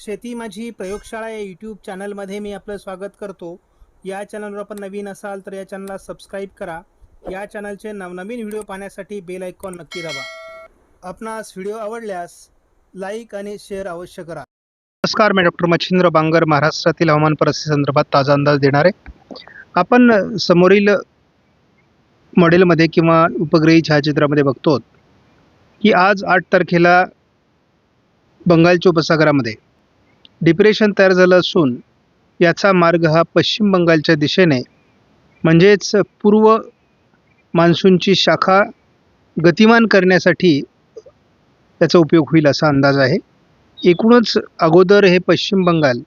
शेती माझी प्रयोगशाळा या यूट्यूब चॅनलमध्ये मी आपलं स्वागत करतो. या चॅनलवर आपण नवीन असाल तर या चॅनलला सबस्क्राईब करा. या चॅनलचे नवनवीन व्हिडिओ पाहण्यासाठी बेल आयकॉन नक्की दाबा. आपणास व्हिडिओ आवडल्यास लाईक आणि शेअर अवश्य करा. नमस्कार मी डॉक्टर मच्छिंद्र बांगर महाराष्ट्रातील हवामान परिस्थितीसंदर्भात ताजा अंदाज देणार. आहे आपण समोरील मॉडेलमध्ये किंवा उपग्रही छायाचित्रामध्ये बघतो की आज आठ तारखेला बंगालच्या उपसागरामध्ये डिप्रेशन तयार झालं असून याचा मार्ग हा पश्चिम बंगालच्या दिशेने. म्हणजेच पूर्व मान्सूनची शाखा गतिमान करण्यासाठी त्याचा उपयोग होईल असा अंदाज आहे. एकूणच अगोदर हे पश्चिम बंगाल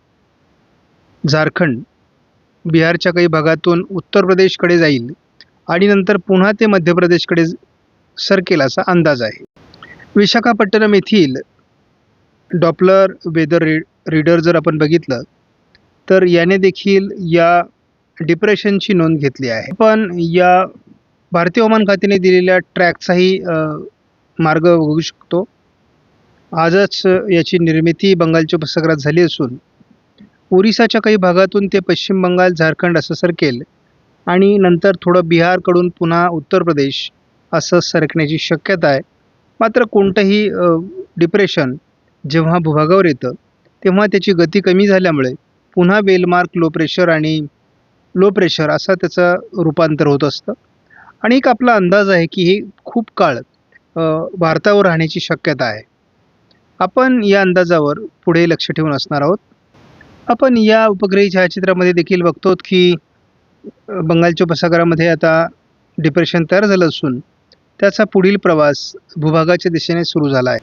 झारखंड बिहारच्या काही भागातून उत्तर प्रदेशकडे जाईल आणि नंतर पुन्हा ते मध्य प्रदेशकडे सरकेल असा अंदाज आहे. विशाखापट्टणम येथील डॉपलर वेदर री रीडर जर आपण बघितलं तर याने देखील या डिप्रेशनची नोंद घेतली आहे. पण या भारतीय हवामान खात्याने दिलेल्या ट्रॅकचाही मार्ग बघू शकतो. आजच याची निर्मिती बंगालच्या उपसागरात झाली असून ओरिसाच्या काही भागातून ते पश्चिम बंगाल झारखंड असं सरकेल आणि नंतर थोडं बिहारकडून पुन्हा उत्तर प्रदेश असं सरकण्याची शक्यता आहे. मात्र कोणतंही डिप्रेशन जेव्हा भूभागावर येतं तेव्हा त्याची गती कमी झाल्यामुळे पुन्हा बेलमार्क लो प्रेशर आणि लो प्रेशर असा त्याचं रूपांतर होत असतं. आणि एक आपला अंदाज आहे की हे खूप काळ भारतावर राहण्याची शक्यता आहे. आपण या अंदाजावर पुढे लक्ष ठेवून असणार आहोत. आपण या उपग्रही छायाचित्रामध्ये देखील बघतो की बंगालच्या उपसागरामध्ये आता डिप्रेशन तयार झालं असून त्याचा पुढील प्रवास भूभागाच्या दिशेने सुरू झाला आहे.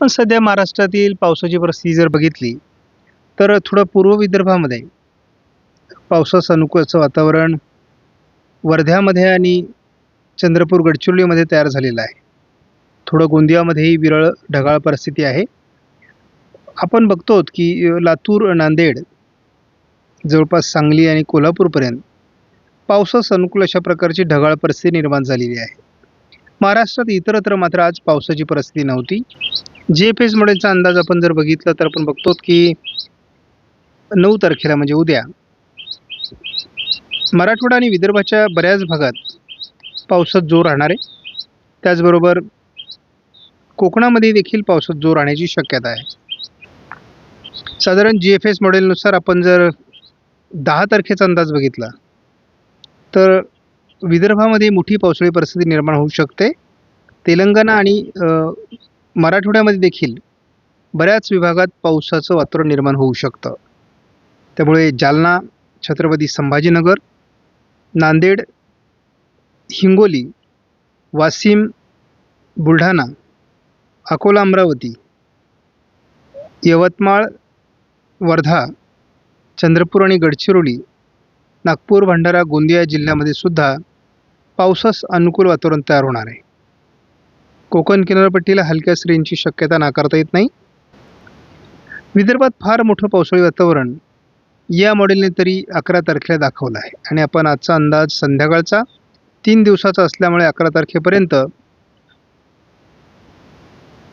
आपण सध्या महाराष्ट्रातील पावसाची परिस्थिती जर बघितली तर थोडं पूर्व विदर्भामध्ये पावसाचं अनुकूलचं वातावरण वर्ध्यामध्ये आणि चंद्रपूर गडचिरोलीमध्ये तयार झालेलं आहे. थोडं गोंदियामध्येही विरळ ढगाळ परिस्थिती आहे. आपण बघतो की लातूर नांदेड जवळपास सांगली आणि कोल्हापूरपर्यंत पावसास अनुकूल अशा प्रकारची ढगाळ परिस्थिती निर्माण झालेली आहे. महाराष्ट्रात इतरत्र मात्र आज पावसाची परिस्थिती नव्हती. जे एफ एस मॉडेलचा अंदाज आपण जर बघितला तर आपण बघतो की नऊ तारखेला म्हणजे उद्या मराठवाडा आणि विदर्भाच्या बऱ्याच भागात पावसात जोर राहणार आहे. त्याचबरोबर कोकणामध्ये देखील पावसात जोर राहण्याची शक्यता आहे. साधारण जी एफ एस मॉडेलनुसार आपण जर दहा तारखेचा अंदाज बघितला तर विदर्भामध्ये मोठी पावसाळी परिस्थिती निर्माण होऊ शकते. तेलंगणा आणि मराठवाड्यामध्ये देखील बऱ्याच विभागात पावसाचं वातावरण निर्माण होऊ शकतं. त्यामुळे जालना छत्रपती संभाजीनगर नांदेड हिंगोली वाशिम बुलढाणा अकोला अमरावती यवतमाळ वर्धा चंद्रपूर आणि गडचिरोली नागपूर भंडारा गोंदिया जिल्ह्यामध्ये सुद्धा पावसास अनुकूल वातावरण तयार होणार आहे. कोकण किनारपट्टीला हलक्या श्रेणीची शक्यता नाकारता येत नाही. विदर्भात फार मोठं पावसाळी वातावरण या मॉडेलने तरी अकरा तारखेला दाखवलं आहे. आणि आपण आजचा अंदाज संध्याकाळचा तीन दिवसाचा असल्यामुळे अकरा तारखेपर्यंत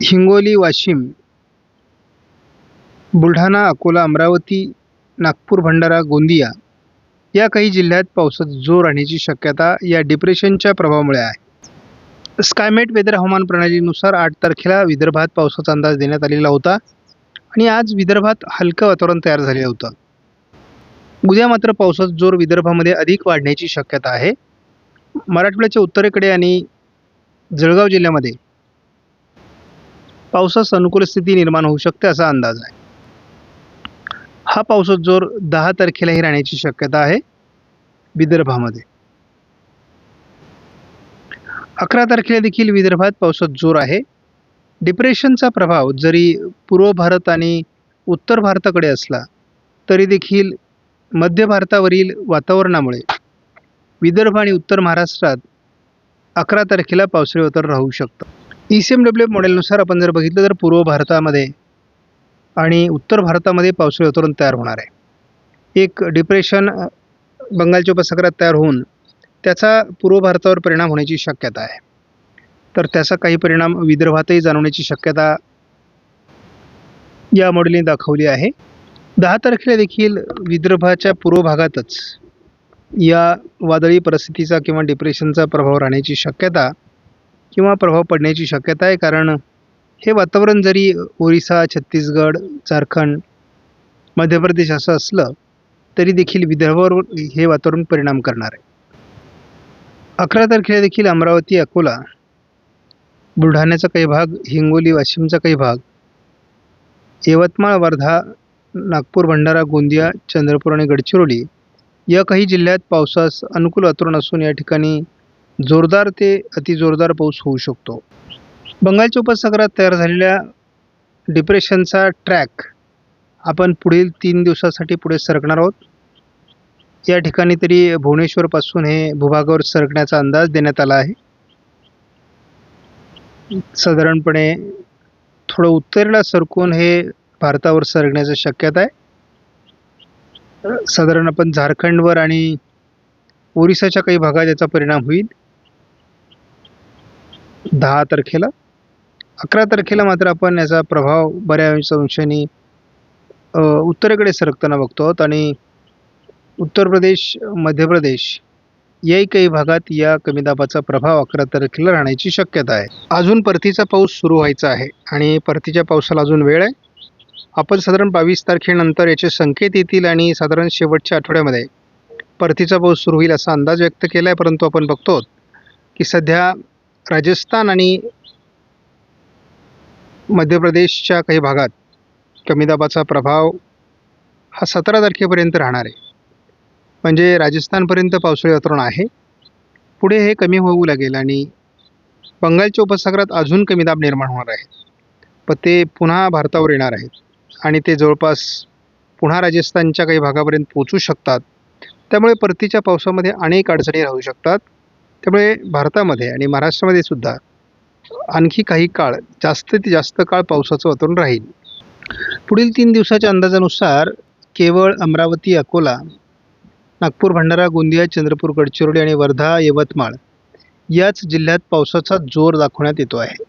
हिंगोली वाशिम बुलढाणा अकोला अमरावती नागपूर भंडारा गोंदिया या काही जिल्ह्यात पावसात जोर राहण्याची शक्यता या डिप्रेशनच्या प्रभावामुळे आहे. स्कायमेट वेदर हवामान प्रणालीनुसार आठ तारखेला विदर्भात पावसाचा अंदाज देण्यात आलेला होता आणि आज विदर्भात हलकं वातावरण तयार झालेलं होतं. उद्या मात्र पावसाचा जोर विदर्भामध्ये अधिक वाढण्याची शक्यता आहे. मराठवाड्याच्या उत्तरेकडे आणि जळगाव जिल्ह्यामध्ये पावसास अनुकूल स्थिती निर्माण होऊ शकते असा अंदाज आहे. हा पावसाचा जोर दहा तारखेलाही राहण्याची शक्यता आहे विदर्भामध्ये. अकरा तारखेला देखील विदर्भात पावसात जोर आहे. डिप्रेशनचा प्रभाव जरी पूर्व भारत आणि उत्तर भारताकडे असला तरी देखील मध्य भारतावरील वातावरणामुळे विदर्भ आणि उत्तर महाराष्ट्रात अकरा तारखेला पावसाळी वातावरण राहू शकतं. ई सी एम डब्ल्यू मॉडेलनुसार आपण जर बघितलं तर पूर्व भारतामध्ये आणि उत्तर भारतामध्ये पावसाळी वातावरण तयार होणार आहे. एक डिप्रेशन बंगालच्या उपसागरात तयार होऊन त्याचा पूर्व भारतावर परिणाम होण्याची शक्यता आहे. तर त्याचा काही परिणाम विदर्भातही जाणवण्याची शक्यता या मॉडेलने दाखवली आहे. दहा तारखेला देखील विदर्भाच्या पूर्व भागातच या वादळी परिस्थितीचा किंवा डिप्रेशनचा प्रभाव राहण्याची शक्यता किंवा प्रभाव पडण्याची शक्यता आहे. कारण हे वातावरण जरी ओरिसा छत्तीसगड झारखंड मध्य प्रदेश असं असलं तरी देखील विदर्भावर हे वातावरण परिणाम करणार आहे. अकरा तारखेला देखील अमरावती अकोला बुलढाण्याचा काही भाग हिंगोली वाशिमचा काही भाग यवतमाळ वर्धा नागपूर भंडारा गोंदिया चंद्रपूर आणि गडचिरोली या काही जिल्ह्यात पावसास अनुकूल वातावरण असून या ठिकाणी जोरदार ते अतिजोरदार पाऊस होऊ शकतो. बंगालच्या उपसागरात तयार झालेल्या डिप्रेशनचा ट्रॅक आपण पुढील तीन दिवसासाठी पुढे सरकणार आहोत. या ठिकाणी तरी भुवनेश्वरपासून हे भूभागावर सरकण्याचा अंदाज देण्यात आला आहे. साधारणपणे थोडं उत्तरेला सरकून हे भारतावर सरकण्याची शक्यता आहे. साधारण आपण झारखंडवर आणि ओरिसाच्या काही भागात याचा परिणाम होईल. दहा तारखेला. अकरा तारखेला मात्र आपण याचा प्रभाव बऱ्याच अंशाने उत्तरेकडे सरकताना बघतो आहोत आणि उत्तर प्रदेश मध्य प्रदेश याही काही भागात या कमी दाबाचा प्रभाव अकरा तारखेला राहण्याची शक्यता आहे. अजून परतीचा पाऊस सुरू व्हायचा आहे आणि परतीच्या पावसाला अजून वेळ आहे. आपण साधारण बावीस तारखेनंतर याचे संकेत येतील आणि साधारण शेवटच्या आठवड्यामध्ये परतीचा पाऊस सुरू होईल असा अंदाज व्यक्त केला आहे परंतु आपण बघतो की सध्या राजस्थान आणि मध्य प्रदेशच्या काही भागात कमी दाबाचा प्रभाव हा सतरा तारखेपर्यंत राहणार आहे. म्हणजे राजस्थानपर्यंत पावसाळी वातावरण आहे. पुढे हे कमी होऊ लागेल आणि बंगालच्या उपसागरात अजून कमी दाब निर्माण होणार आहे पण ते पुन्हा भारतावर येणार आहेत. आणि ते जवळपास पुन्हा राजस्थानच्या काही भागापर्यंत पोचू शकतात. त्यामुळे परतीच्या पावसामध्ये अनेक अडचणी राहू शकतात. त्यामुळे भारतामध्ये आणि महाराष्ट्रामध्ये सुद्धा आणखी काही काळ जास्त ते जास्त काळ पावसाचं वातावरण राहील. पुढील तीन दिवसाच्या अंदाजानुसार केवळ अमरावती अकोला नागपूर भंडारा गोंदिया चंद्रपूर गडचिरोली आणि वर्धा यवतमाळ याच जिल्ह्यात पावसाचा जोर दाखवण्यात येतो आहे.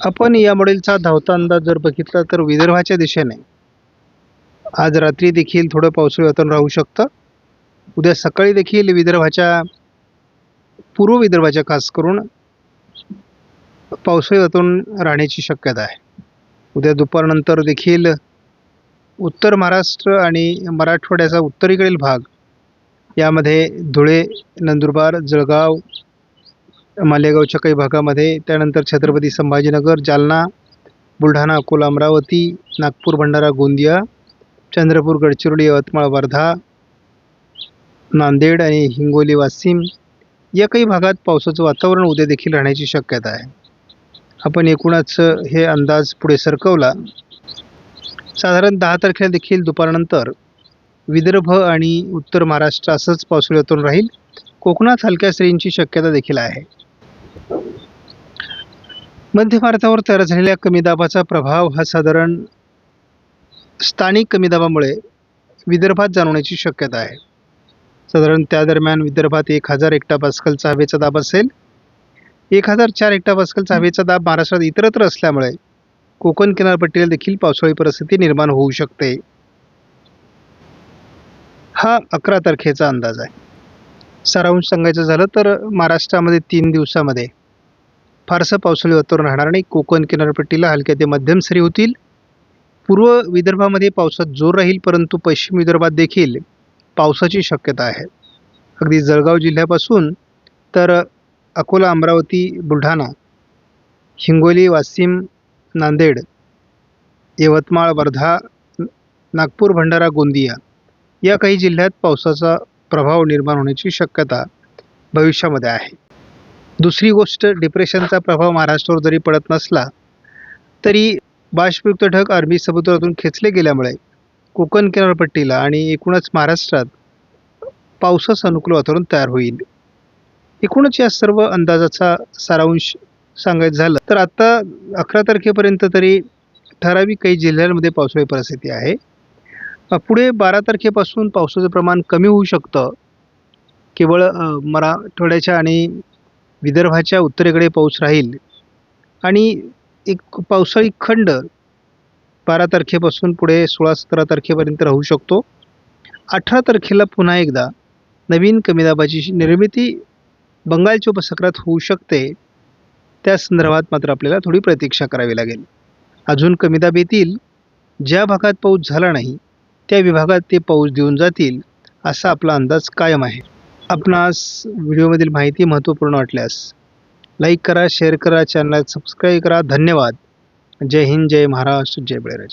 आपण या मॉडेलचा धावता अंदाज जर बघितला तर विदर्भाच्या दिशेने आज रात्री देखील थोडं पावसाळी वातावरण राहू शकतं. उद्या सकाळी देखील विदर्भाच्या पूर्व विदर्भाच्या खास करून पावसाळी वातावरण राहण्याची शक्यता आहे. उद्या दुपारनंतर देखील उत्तर महाराष्ट्र आणि मराठवाड्याचा उत्तरेकडील भाग यामध्ये धुळे नंदुरबार जळगाव मालेगावच्या काही भागामध्ये त्यानंतर छत्रपती संभाजीनगर जालना बुलढाणा अकोला अमरावती नागपूर भंडारा गोंदिया चंद्रपूर गडचिरोली यवतमाळ वर्धा नांदेड आणि हिंगोली वाशिम या काही भागात पावसाचं वातावरण उद्या देखील राहण्याची शक्यता आहे. आपण एकूणच हे अंदाज पुढे सरकवला. साधारण दहा तारखेला देखील दुपारनंतर विदर्भ आणि उत्तर महाराष्ट्र असंच पावसाळी वातावरण राहील. कोकणात हलक्या सरींची शक्यता देखील आहे. मध्य भारतावर तयार झालेल्या कमी दाबाचा प्रभाव हा साधारण स्थानिक कमी दाबामुळे विदर्भात जाणवण्याची शक्यता आहे. साधारण त्या दरम्यान विदर्भात एक हजार एकटा पास्कलचा हवेचा दाब असेल. एक हजार चार एकटा पास्कलचा हवेचा दाब महाराष्ट्रात इतरत्र असल्यामुळे कोकण किनारपट्टीला देखील पावसाळी परिस्थिती निर्माण होऊ शकते. हा अकरा तारखेचा अंदाज आहे. सारांश सांगायचं झालं तर महाराष्ट्रामध्ये तीन दिवसामध्ये फारसं पावसाळी वातावरण राहणार नाही. कोकण किनारपट्टीला हलक्या ते मध्यम सरी होतील. पूर्व विदर्भामध्ये पावसात जोर राहील परंतु पश्चिम विदर्भात देखील पावसाची शक्यता आहे. अगदी जळगाव जिल्ह्यापासून तर अकोला अमरावती बुलढाणा हिंगोली वाशिम नांदेड यवतमाळ वर्धा नागपूर भंडारा गोंदिया या काही जिल्ह्यात पावसाचा प्रभाव निर्माण होण्याची शक्यता भविष्यामध्ये आहे. दुसरी गोष्ट डिप्रेशनचा प्रभाव महाराष्ट्रावर जरी पडत नसला तरी बाष्पयुक्त ढग अरबी समुद्रातून खेचले गेल्यामुळे कोकण किनारपट्टीला आणि एकूणच महाराष्ट्रात पावसास अनुकूल वातावरण तयार होईल. एकूणच या सर्व अंदाजाचा सारांश सांगायचं झालं तर आत्ता अकरा तारखेपर्यंत तरी ठराविक काही जिल्ह्यांमध्ये पावसाळी परिस्थिती आहे. पुढे बारा तारखेपासून पावसाचं प्रमाण कमी होऊ शकतं. केवळ मराठवाड्याच्या आणि विदर्भाच्या उत्तरेकडे पाऊस राहील. आणि एक पावसाळी खंड बारा तारखेपासून पुढे सोळा सतरा तारखेपर्यंत राहू शकतो. अठरा तारखेला पुन्हा एकदा नवीन कमी दाबाची निर्मिती बंगालच्या उपसागरात होऊ शकते. त्या संदर्भात मात्र आपल्याला थोडी प्रतीक्षा करावी लागेल. अजून कमी दाब येतील. ज्या भागात पाऊस झाला नाही त्या विभागात ते पाऊस देऊन जातील असा आपला अंदाज कायम आहे. आपणास व्हिडिओमधील माहिती महत्त्वपूर्ण वाटल्यास लाईक करा शेअर करा चॅनल सबस्क्राईब करा. धन्यवाद. जय हिंद जय महाराष्ट्र जय बळीराजा.